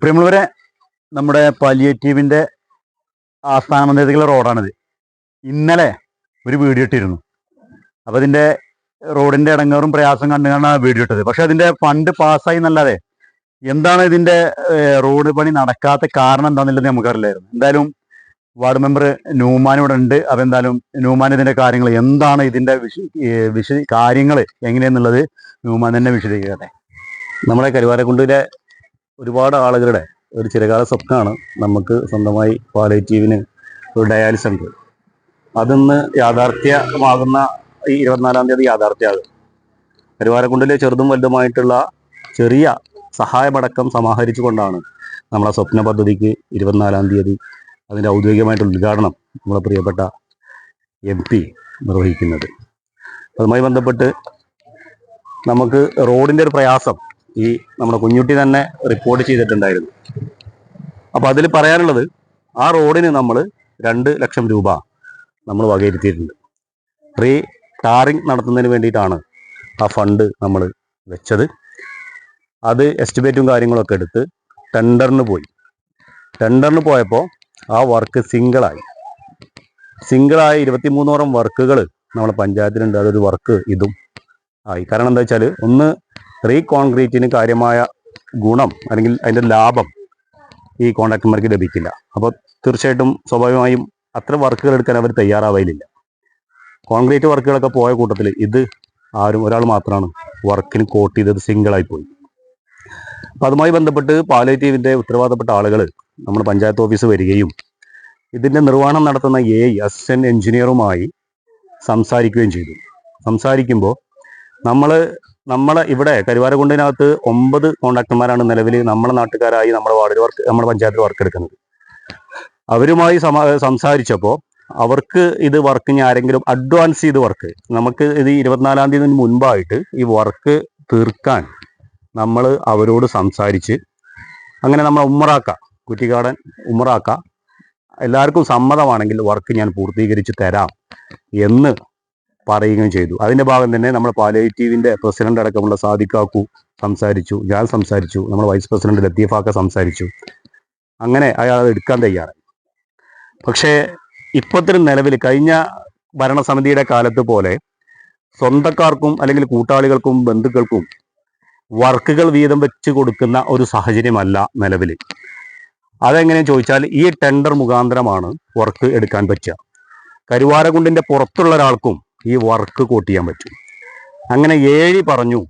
പ്രിയമുള്ളവരെ നമ്മുടെ പാലിയേറ്റീവിന്റെ ആസ്ഥാന മന്ദിരത്തിലെ റോഡാണിത്. ഇന്നലെ ഒരു വീഡിയോ ഇട്ടിരുന്നു. അപ്പോൾ അതിന്റെ റോഡിന്റെ ഇടങ്ങേറും പ്രയാസം കണ്ടുകൊണ്ടാണ് ആ വീഡിയോ ഇട്ടത്. പക്ഷെ അതിന്റെ ഫണ്ട് പാസ്സായി എന്നല്ലാതെ എന്താണ് ഇതിന്റെ റോഡ് പണി നടക്കാത്ത കാരണം എന്താണെന്നുള്ളത് നമുക്കറിയില്ലായിരുന്നു. എന്തായാലും വാർഡ് മെമ്പർ ന്യൂമാൻ ഇവിടെ ഉണ്ട്. അപ്പൊ എന്തായാലും ന്യൂമാൻ ഇതിന്റെ കാര്യങ്ങൾ എന്താണ് ഇതിന്റെ വിശ വിശ കാര്യങ്ങൾ എങ്ങനെയെന്നുള്ളത് നൂമാൻ തന്നെ വിശദീകരിക്കട്ടെ. നമ്മുടെ കരുവാരക്കുണ്ടിലെ ഒരുപാട് ആളുകളുടെ ഒരു ചിരകാല സ്വപ്നമാണ് നമുക്ക് സ്വന്തമായി പാലേറ്റീവിന് ഒരു ഡയാലിസ് ഉണ്ട്. അതിന്ന് യാഥാർത്ഥ്യമാകുന്ന ഈ ഇരുപത്തിനാലാം തീയതി യാഥാർത്ഥ്യമാകും. കരുവാരക്കുണ്ടിലെ ചെറുതും വലുതുമായിട്ടുള്ള ചെറിയ സഹായമടക്കം സമാഹരിച്ചുകൊണ്ടാണ് നമ്മളെ സ്വപ്ന പദ്ധതിക്ക് ഇരുപത്തിനാലാം തീയതി അതിന്റെ ഔദ്യോഗികമായിട്ടുള്ള ഉദ്ഘാടനം നമ്മളെ പ്രിയപ്പെട്ട എം പി നിർവഹിക്കുന്നത്. അതുമായി ബന്ധപ്പെട്ട് നമുക്ക് റോഡിന്റെ ഒരു പ്രയാസം ഈ നമ്മുടെ കുഞ്ഞുട്ടി തന്നെ റിപ്പോർട്ട് ചെയ്തിട്ടുണ്ടായിരുന്നു. അപ്പോൾ അതിൽ പറയാനുള്ളത് ആ റോഡിന് നമ്മൾ രണ്ട് ലക്ഷം രൂപ നമ്മൾ വകയിരുത്തിയിട്ടുണ്ട്. റീ ടാറിങ് നടത്തുന്നതിന് വേണ്ടിയിട്ടാണ് ആ ഫണ്ട് നമ്മൾ വെച്ചത്. അത് എസ്റ്റിമേറ്റും കാര്യങ്ങളൊക്കെ എടുത്ത് ടെൻഡറിന് പോയി. ടെൻഡറിന് പോയപ്പോൾ ആ വർക്ക് സിംഗിളായി സിംഗിളായ ഇരുപത്തിമൂന്നോളം വർക്കുകൾ നമ്മുടെ പഞ്ചായത്തിലുണ്ട്. അതൊരു വർക്ക് ഇതും ആയി. കാരണം എന്താ വെച്ചാൽ ഒന്ന് റീ കോൺക്രീറ്റിന് കാര്യമായ ഗുണം അല്ലെങ്കിൽ അതിന്റെ ലാഭം ഈ കോൺട്രാക്ടർമാർക്ക് ലഭിക്കില്ല. അപ്പോൾ തീർച്ചയായിട്ടും സ്വാഭാവികമായും അത്ര വർക്കുകൾ എടുക്കാൻ അവർ തയ്യാറാവില്ല കോൺക്രീറ്റ് വർക്കുകളൊക്കെ പോയ കൂട്ടത്തിൽ ഇത് ആരും ഒരാൾ മാത്രമാണ് വർക്കിന് കോട്ട് ചെയ്തത് സിംഗിളായി പോയി. അപ്പൊ അതുമായി ബന്ധപ്പെട്ട് പാലേറ്റീവിന്റെ ഉത്തരവാദപ്പെട്ട ആളുകൾ നമ്മൾ പഞ്ചായത്ത് ഓഫീസ് വരികയും ഇതിന്റെ നിർവഹണം നടത്തുന്ന എ അസിസ്റ്റന്റ് എഞ്ചിനീയറുമായി സംസാരിക്കുകയും ചെയ്തു. സംസാരിക്കുമ്പോൾ നമ്മൾ നമ്മളെ ഇവിടെ കരുവാരകുണ്ടിനകത്ത് ഒമ്പത് കോൺട്രാക്ടർമാരാണ് നിലവിൽ നമ്മുടെ നാട്ടുകാരായി നമ്മുടെ വാർഡിൽ വർക്ക് നമ്മുടെ പഞ്ചായത്തിൽ വർക്ക് എടുക്കുന്നത് അവരുമായി സംസാരിച്ചപ്പോൾ അവർക്ക് ഇത് വർക്ക് ഇനി ആരെങ്കിലും അഡ്വാൻസ് ചെയ്ത് വർക്ക് നമുക്ക് ഇത് ഇരുപത്തിനാലാം തീയതി മുൻപായിട്ട് ഈ വർക്ക് തീർക്കാൻ നമ്മൾ അവരോട് സംസാരിച്ച് അങ്ങനെ നമ്മൾ ഉമ്മറാക്ക കുറ്റിക്കാടൻ ഉമ്മറാക്ക എല്ലാവർക്കും സമ്മതമാണെങ്കിൽ വർക്ക് ഞാൻ പൂർത്തീകരിച്ച് തരാം എന്ന് പറയുകയും ചെയ്തു. അതിന്റെ ഭാഗം തന്നെ നമ്മൾ പാലേറ്റീവിന്റെ പ്രസിഡന്റ് അടക്കമുള്ള സാദിഖാക്കു സംസാരിച്ചു. ഞാൻ സംസാരിച്ചു. നമ്മൾ വൈസ് പ്രസിഡന്റ് ലത്തീഫാക്ക സംസാരിച്ചു. അങ്ങനെ അയാൾ എടുക്കാൻ തയ്യാറായി. പക്ഷേ ഇപ്പോഴത്തെ നിലവിൽ കഴിഞ്ഞ ഭരണസമിതിയുടെ കാലത്ത് പോലെ സ്വന്തക്കാർക്കും അല്ലെങ്കിൽ കൂട്ടാളികൾക്കും ബന്ധുക്കൾക്കും വർക്കുകൾ വീതം വെച്ച് കൊടുക്കുന്ന ഒരു സാഹചര്യമല്ല നിലവിൽ അതെങ്ങനെയാന്ന് ചോദിച്ചാൽ ഈ ടെൻഡർ മുഖാന്തരമാണ് വർക്ക് എടുക്കാൻ പറ്റുക. കരുവാരകുണ്ടിന്റെ പുറത്തുള്ള ഒരാൾക്കും ഈ വർക്ക് കോട്ട് ചെയ്യാൻ പറ്റും. അങ്ങനെ ഏഴി പറഞ്ഞു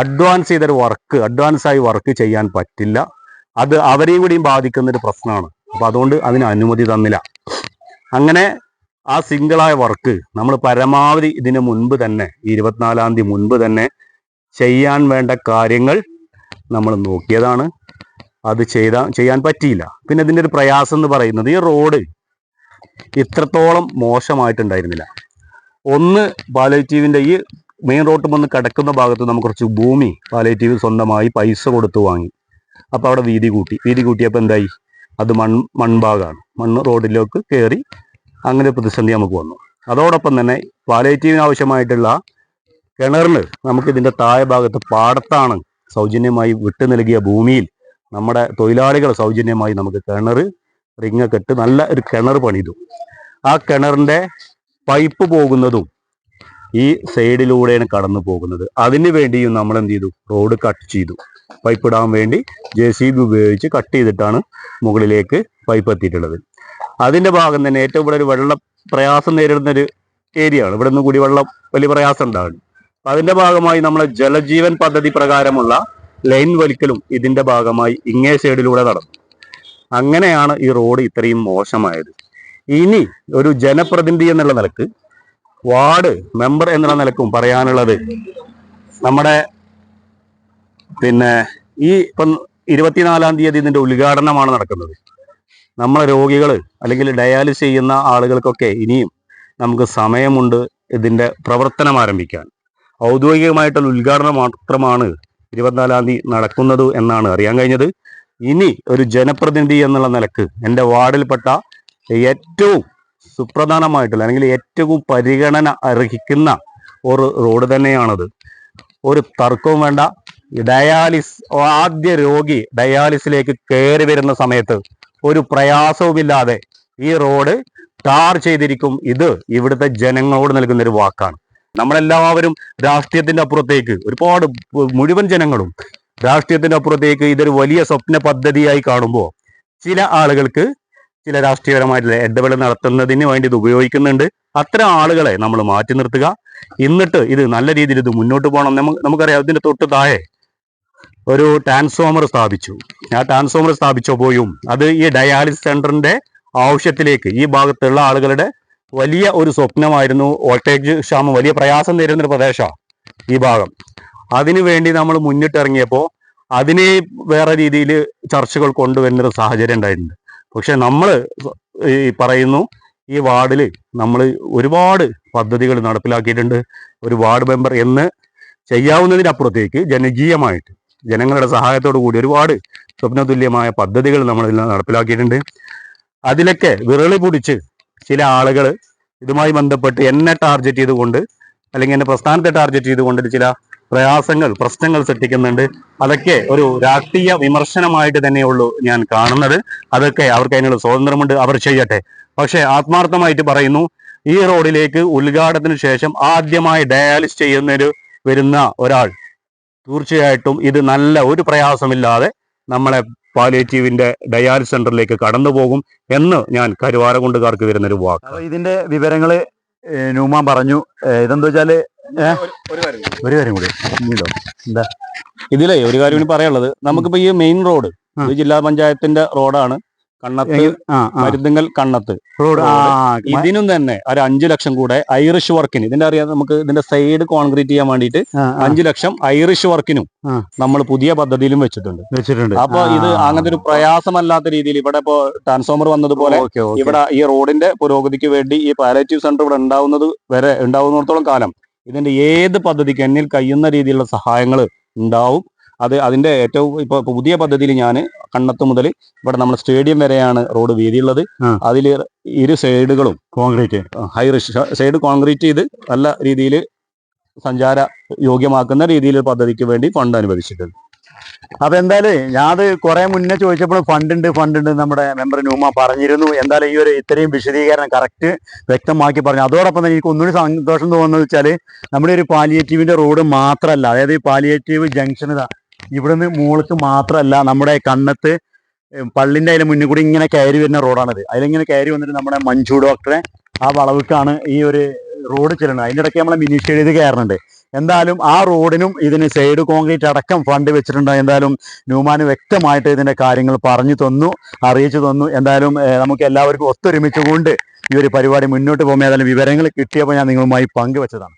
അഡ്വാൻസ് ചെയ്തൊരു വർക്ക് അഡ്വാൻസ് ആയി വർക്ക് ചെയ്യാൻ പറ്റില്ല. അത് അവരെയും കൂടിയും ബാധിക്കുന്ന ഒരു പ്രശ്നമാണ്. അപ്പൊ അതുകൊണ്ട് അതിന് അനുമതി തന്നില്ല. അങ്ങനെ ആ സിംഗിളായ വർക്ക് നമ്മൾ പരമാവധി ഇതിന് മുൻപ് തന്നെ ഇരുപത്തിനാലാം തീയതി മുൻപ് തന്നെ ചെയ്യാൻ വേണ്ട കാര്യങ്ങൾ നമ്മൾ നോക്കിയതാണ്. അത് ചെയ്ത ചെയ്യാൻ പറ്റിയില്ല. പിന്നെ ഇതിന്റെ ഒരു പ്രയാസം എന്ന് പറയുന്നത് ഈ റോഡ് ഇത്രത്തോളം മോശമായിട്ടുണ്ടായിരുന്നില്ല. ഒന്ന് പാലേറ്റീവിന്റെ ഈ മെയിൻ റോഡ് വന്ന് കിടക്കുന്ന ഭാഗത്ത് നമുക്ക് കുറച്ച് ഭൂമി പാലേറ്റീവ് സ്വന്തമായി പൈസ കൊടുത്ത് വാങ്ങി. അപ്പോൾ അവിടെ വീതി കൂട്ടി. വീതി കൂട്ടിയപ്പോൾ എന്തായി? അത് മൺ മൺഭാഗമാണ് മണ്ണ് റോഡിലേക്ക് കയറി അങ്ങനെ പ്രതിസന്ധി നമുക്ക് വന്നു. അതോടൊപ്പം തന്നെ പാലേറ്റീവിന് ആവശ്യമായിട്ടുള്ള കിണറിന് നമുക്ക് ഇതിന്റെ താഴെ ഭാഗത്ത് പാടത്താണ് സൗജന്യമായി വിട്ടു നൽകിയ ഭൂമിയിൽ നമ്മുടെ തൊഴിലാളികൾ സൗജന്യമായി നമുക്ക് കിണർ റിങ്ങൊക്കെ കെട്ട് നല്ല ഒരു കിണർ പണിതു. ആ കിണറിന്റെ പൈപ്പ് പോകുന്നതും ഈ സൈഡിലൂടെയാണ് കടന്നു പോകുന്നത്. അതിന് വേണ്ടിയും നമ്മൾ എന്ത് ചെയ്തു? റോഡ് കട്ട് ചെയ്തു. പൈപ്പ് ഇടാൻ വേണ്ടി ജെ സി ബി ഉപയോഗിച്ച് കട്ട് ചെയ്തിട്ടാണ് മുകളിലേക്ക് പൈപ്പ് എത്തിയിട്ടുള്ളത്. അതിന്റെ ഭാഗം തന്നെ ഏറ്റവും ഇവിടെ ഒരു വെള്ള പ്രയാസം നേരിടുന്ന ഒരു ഏരിയ ആണ്. ഇവിടെ നിന്ന് കൂടി വെള്ളം വലിയ പ്രയാസം ഉണ്ടാകും. അതിന്റെ ഭാഗമായി നമ്മൾ ജലജീവൻ പദ്ധതി പ്രകാരമുള്ള ലൈൻ വലിക്കലും ഇതിന്റെ ഭാഗമായി ഇങ്ങേ സൈഡിലൂടെ നടന്നു. അങ്ങനെയാണ് ഈ റോഡ് ഇത്രയും മോശമായത്. ഇനി ഒരു ജനപ്രതിനിധി എന്നുള്ള നിലയ്ക്ക് വാർഡ് മെമ്പർ എന്നുള്ള നിലക്കും പറയാനുള്ളത് നമ്മുടെ പിന്നെ ഈ ഇപ്പം ഇരുപത്തിനാലാം തീയതി ഇതിന്റെ ഉദ്ഘാടനമാണ് നടക്കുന്നത്. നമ്മളെ രോഗികൾ അല്ലെങ്കിൽ ഡയാലിസ് ചെയ്യുന്ന ആളുകൾക്കൊക്കെ ഇനിയും നമുക്ക് സമയമുണ്ട് ഇതിന്റെ പ്രവർത്തനം ആരംഭിക്കാൻ. ഔദ്യോഗികമായിട്ടുള്ള ഉദ്ഘാടനം മാത്രമാണ് ഇരുപത്തിനാലാം തീയതി നടക്കുന്നത് എന്നാണ് അറിയാൻ കഴിഞ്ഞത്. ഇനി ഒരു ജനപ്രതിനിധി എന്നുള്ള നിലയ്ക്ക് എന്റെ വാർഡിൽപ്പെട്ട ഏറ്റവും സുപ്രധാനമായിട്ടുള്ള അല്ലെങ്കിൽ ഏറ്റവും പരിഗണന അർഹിക്കുന്ന ഒരു റോഡ് തന്നെയാണത്. ഒരു തർക്കവും വേണ്ട. ഡയാലിസ് ആദ്യ രോഗി ഡയാലിസിലേക്ക് കയറി വരുന്ന സമയത്ത് ഒരു പ്രയാസവുമില്ലാതെ ഈ റോഡ് ടാർ ചെയ്തിരിക്കും. ഇത് ഇവിടുത്തെ ജനങ്ങളോട് നൽകുന്ന ഒരു വാക്കാണ്. നമ്മളെല്ലാവരും രാഷ്ട്രീയത്തിന്റെ അപ്പുറത്തേക്ക് ഒരുപാട് മുഴുവൻ ജനങ്ങളും രാഷ്ട്രീയത്തിന്റെ അപ്പുറത്തേക്ക് ഇതൊരു വലിയ സ്വപ്ന പദ്ധതിയായി കാണുമ്പോൾ ചില ആളുകൾക്ക് ചില രാഷ്ട്രീയപരമായിട്ടുള്ള ഇടപെടൽ നടത്തുന്നതിന് വേണ്ടി ഇത് ഉപയോഗിക്കുന്നുണ്ട്. അത്തരം ആളുകളെ നമ്മൾ മാറ്റി നിർത്തുക. എന്നിട്ട് ഇത് നല്ല രീതിയിൽ ഇത് മുന്നോട്ട് പോകണം. നമുക്ക് നമുക്കറിയാം ഇതിന്റെ തൊട്ട് താഴെ ഒരു ട്രാൻസ്ഫോമർ സ്ഥാപിച്ചു. ആ ട്രാൻസ്ഫോമർ സ്ഥാപിച്ചപ്പോഴും അത് ഈ ഡയാലിസിസ് സെന്ററിന്റെ ആവശ്യത്തിലേക്ക് ഈ ഭാഗത്തുള്ള ആളുകളുടെ വലിയ ഒരു സ്വപ്നമായിരുന്നു. വോൾട്ടേജ് ക്ഷാമം വലിയ പ്രയാസം നേരിടുന്ന ഒരു പ്രദേശമാണ് ഈ ഭാഗം. അതിനുവേണ്ടി നമ്മൾ മുന്നിട്ടിറങ്ങിയപ്പോൾ അതിനെ വേറെ രീതിയിൽ ചർച്ചകൾ കൊണ്ടുവരുന്നൊരു സാഹചര്യം ഉണ്ടായിട്ടുണ്ട്. പക്ഷെ നമ്മൾ ഈ പറയുന്നു ഈ വാർഡിൽ നമ്മൾ ഒരുപാട് പദ്ധതികൾ നടപ്പിലാക്കിയിട്ടുണ്ട്. ഒരു വാർഡ് മെമ്പർ എന്ന് ചെയ്യാവുന്നതിനപ്പുറത്തേക്ക് ജനകീയമായിട്ട് ജനങ്ങളുടെ സഹായത്തോടു കൂടി ഒരുപാട് സ്വപ്നതുല്യമായ പദ്ധതികൾ നമ്മൾ നടപ്പിലാക്കിയിട്ടുണ്ട്. അതിലൊക്കെ വിരളി പിടിച്ച് ചില ആളുകൾ ഇതുമായി ബന്ധപ്പെട്ട് എന്നെ ടാർഗറ്റ് ചെയ്തുകൊണ്ട് അല്ലെങ്കിൽ എന്നെ പ്രസ്ഥാനത്തെ ടാർഗറ്റ് ചെയ്തുകൊണ്ട് ചില പ്രയാസങ്ങൾ പ്രശ്നങ്ങൾ സൃഷ്ടിക്കുന്നുണ്ട്. അതൊക്കെ ഒരു രാഷ്ട്രീയ വിമർശനമായിട്ട് തന്നെയുള്ളൂ ഞാൻ കാണുന്നത്. അതൊക്കെ അവർക്ക് അതിനുള്ള സ്വാതന്ത്ര്യമുണ്ട് അവർ ചെയ്യട്ടെ. പക്ഷെ ആത്മാർത്ഥമായിട്ട് പറയുന്നു ഈ റോഡിലേക്ക് ഉദ്ഘാടനത്തിന് ശേഷം ആദ്യമായി ഡയാലിസ് ചെയ്യുന്നൊരു വരുന്ന ഒരാൾ. തീർച്ചയായിട്ടും ഇത് നല്ല ഒരു പ്രയാസമില്ലാതെ നമ്മളെ പാലിയേറ്റീവിന്റെ ഡയാലിസ് സെന്ററിലേക്ക് കടന്നു പോകും എന്ന് ഞാൻ കരുവാരകുണ്ടുകാർക്ക് വരുന്നൊരു വാക്ക്. ഇതിന്റെ വിവരങ്ങൾ ന്യൂമാൻ പറഞ്ഞു. ഇതെന്താ വെച്ചാൽ ഒരു കാര്യം കൂടി. എന്താ? ഇതിലേ ഒരു കാര്യം കൂടി പറയാനുള്ളത്. നമുക്കിപ്പോ ഈ മെയിൻ റോഡ് ഇത് ജില്ലാ പഞ്ചായത്തിന്റെ റോഡാണ്. കണ്ണത്ത് ആ. കണ്ണത്ത്. ഇതിനും തന്നെ ഒരു അഞ്ചു ലക്ഷം കൂടെ ഐറിഷ് വർക്കിന് ഇതിന്റെ അറിയാം നമുക്ക് ഇതിന്റെ സൈഡ് കോൺക്രീറ്റ് ചെയ്യാൻ വേണ്ടിട്ട് അഞ്ചു ലക്ഷം ഐറിഷ് വർക്കിനും നമ്മൾ പുതിയ പദ്ധതിയിലും വെച്ചിട്ടുണ്ട്. വെച്ചിട്ടുണ്ട്. അപ്പൊ ഇത് അങ്ങനത്തെ ഒരു പ്രയാസമല്ലാത്ത രീതിയിൽ ഇവിടെ ഇപ്പോ ട്രാൻസ്ഫോമർ വന്നതുപോലെ ഇവിടെ ഈ റോഡിന്റെ പുരോഗതിക്ക് വേണ്ടി ഈ പാലേറ്റീവ് സെന്റർ ഇവിടെ ഉണ്ടാവുന്നത് വരെ ഉണ്ടാവുന്നിടത്തോളം കാലം ഇതിന്റെ ഏത് പദ്ധതിക്ക് എന്നിൽ കഴിയുന്ന രീതിയിലുള്ള സഹായങ്ങൾ ഉണ്ടാവും. അത് അതിന്റെ ഏറ്റവും ഇപ്പൊ പുതിയ പദ്ധതിയിൽ ഞാൻ കണ്ണത്ത് മുതൽ ഇവിടെ നമ്മുടെ സ്റ്റേഡിയം വരെയാണ് റോഡ് വീതിയുള്ളത്. അതിൽ ഇരു സൈഡുകളും കോൺക്രീറ്റ്. ഹൈ സൈഡ് കോൺക്രീറ്റ് ചെയ്ത് നല്ല രീതിയിൽ സഞ്ചാര യോഗ്യമാക്കുന്ന രീതിയിൽ പദ്ധതിക്ക് വേണ്ടി ഫണ്ട് അനുവദിച്ചിട്ടുണ്ട്. അപ്പൊ എന്തായാലും ഞാനത് കുറെ മുന്നേ ചോദിച്ചപ്പോൾ ഫണ്ട് ഉണ്ട് ഫണ്ട് ഉണ്ട് നമ്മുടെ മെമ്പർ നൂമ പറഞ്ഞിരുന്നു. എന്തായാലും ഈ ഒരു ഇത്രയും വിശദീകരണം കറക്റ്റ് വ്യക്തമാക്കി പറഞ്ഞു. അതോടൊപ്പം തന്നെ എനിക്ക് ഒന്നുകൂടി സന്തോഷം തോന്നുന്നത് വെച്ചാൽ നമ്മുടെ ഒരു പാലിയേറ്റീവിന്റെ റോഡ് മാത്രമല്ല അതായത് ഈ പാലിയേറ്റീവ് ജംഗ്ഷൻ ഇതാ ഇവിടുന്ന് മുകൾക്ക് മാത്രമല്ല നമ്മുടെ കണ്ണത്ത് പള്ളിന്റെ അതിന് മുന്നിൽ കൂടി ഇങ്ങനെ കയറി വരുന്ന റോഡാണിത്. അതിലിങ്ങനെ കയറി വന്നിട്ട് നമ്മുടെ മഞ്ജു ഡോക്ടറെ ആ വളവിക്കാണ് ഈ ഒരു റോഡ് ചെല്ലുന്നത്. അതിന്റെ ഇടയ്ക്ക് നമ്മളെ എഴുതി കയറുന്നുണ്ട്. എന്തായാലും ആ റോഡിനും ഇതിന് സൈഡ് കോൺക്രീറ്റ് അടക്കം ഫണ്ട് വെച്ചിട്ടുണ്ട്. എന്തായാലും ന്യൂമാൻ വ്യക്തമായിട്ട് ഇതിന്റെ കാര്യങ്ങൾ പറഞ്ഞു തന്നു അറിയിച്ചു തന്നു. എന്തായാലും നമുക്ക് എല്ലാവർക്കും ഒത്തൊരുമിച്ചുകൊണ്ട് ഈ ഒരു പരിപാടി മുന്നോട്ട് പോകുമ്പോൾ ഏതായാലും വിവരങ്ങൾ കിട്ടിയപ്പോൾ ഞാൻ നിങ്ങളുമായി പങ്കുവച്ചതാണ്.